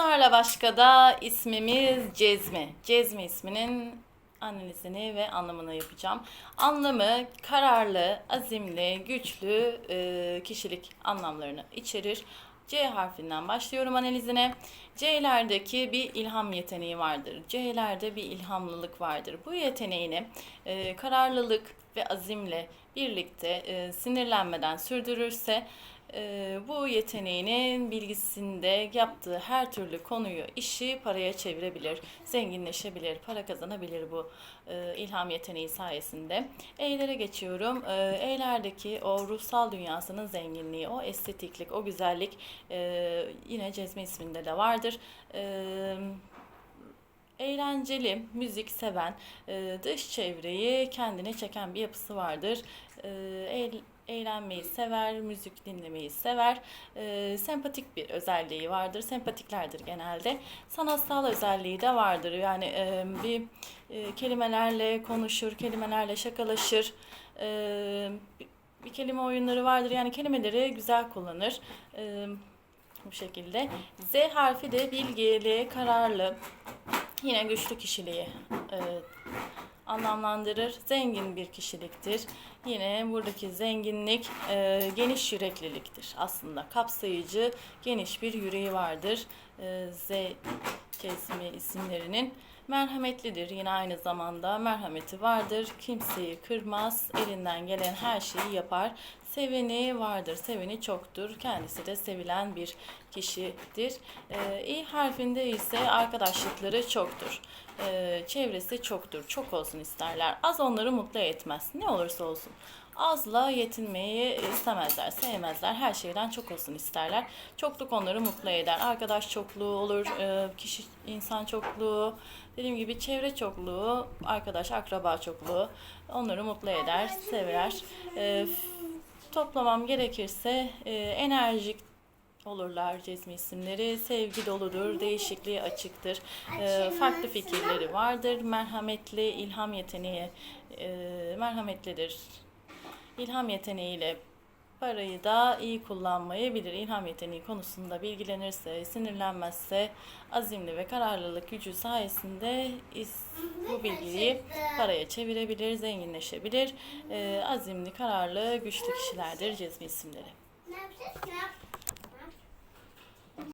Bunlarla başka da ismimiz Cezmi. Cezmi isminin analizini ve anlamını yapacağım. Anlamı kararlı, azimli, güçlü e, kişilik anlamlarını içerir. C harfinden başlıyorum analizine. C'lerdeki bir ilham yeteneği vardır. C'lerde bir ilhamlılık vardır. Bu yeteneğini e, kararlılık ve azimle birlikte e, sinirlenmeden sürdürürse bu yeteneğinin bilgisinde yaptığı her türlü konuyu, işi paraya çevirebilir, zenginleşebilir, para kazanabilir bu e, ilham yeteneği sayesinde. E'lere geçiyorum. E, E'lerdeki o ruhsal dünyasının zenginliği, o estetiklik, o güzellik e, yine Cezmi isminde de vardır. E, eğlenceli, müzik seven, e, dış çevreyi kendine çeken bir yapısı vardır. E, eğl- eğlenmeyi sever, müzik dinlemeyi sever. E, sempatik bir özelliği vardır. Sempatiklerdir genelde. Sanatsal özelliği de vardır. Yani e, bir e, kelimelerle konuşur, kelimelerle şakalaşır. E, bir, kelime oyunları vardır. Yani kelimeleri güzel kullanır. E, bu şekilde. Z harfi de bilgili, kararlı, yine güçlü kişiliği e, anlamlandırır. Zengin bir kişiliktir. Yine buradaki zenginlik e, geniş yürekliliktir. Aslında kapsayıcı, geniş bir yüreği vardır. E, Z kesimi isimlerinin merhametlidir. Yine aynı zamanda merhameti vardır. Kimseyi kırmaz. Elinden gelen her şeyi yapar. Seveni vardır. Seveni çoktur. Kendisi de sevilen bir kişidir. Ee, İ harfinde ise arkadaşlıkları çoktur. Ee, çevresi çoktur. Çok olsun isterler. Az onları mutlu etmez. Ne olursa olsun. Azla yetinmeyi istemezler, sevmezler. Her şeyden çok olsun isterler. Çokluk onları mutlu eder. Arkadaş çokluğu olur, e, kişi insan çokluğu, dediğim gibi çevre çokluğu, arkadaş, akraba çokluğu onları mutlu eder, sever. E, toplamam gerekirse e, enerjik olurlar cezmi isimleri. Sevgi doludur, değişikliğe açıktır. E, farklı fikirleri vardır. Merhametli, ilham yeteneği e, merhametlidir. İlham yeteneğiyle parayı da iyi kullanmayı bilir. İlham yeteneği konusunda bilgilenirse, sinirlenmezse, azimli ve kararlılık gücü sayesinde bu bilgiyi paraya çevirebilir, zenginleşebilir. E, azimli, kararlı, güçlü kişilerdir cezmi isimleri. Ne yapacağız? Ne yapacağız?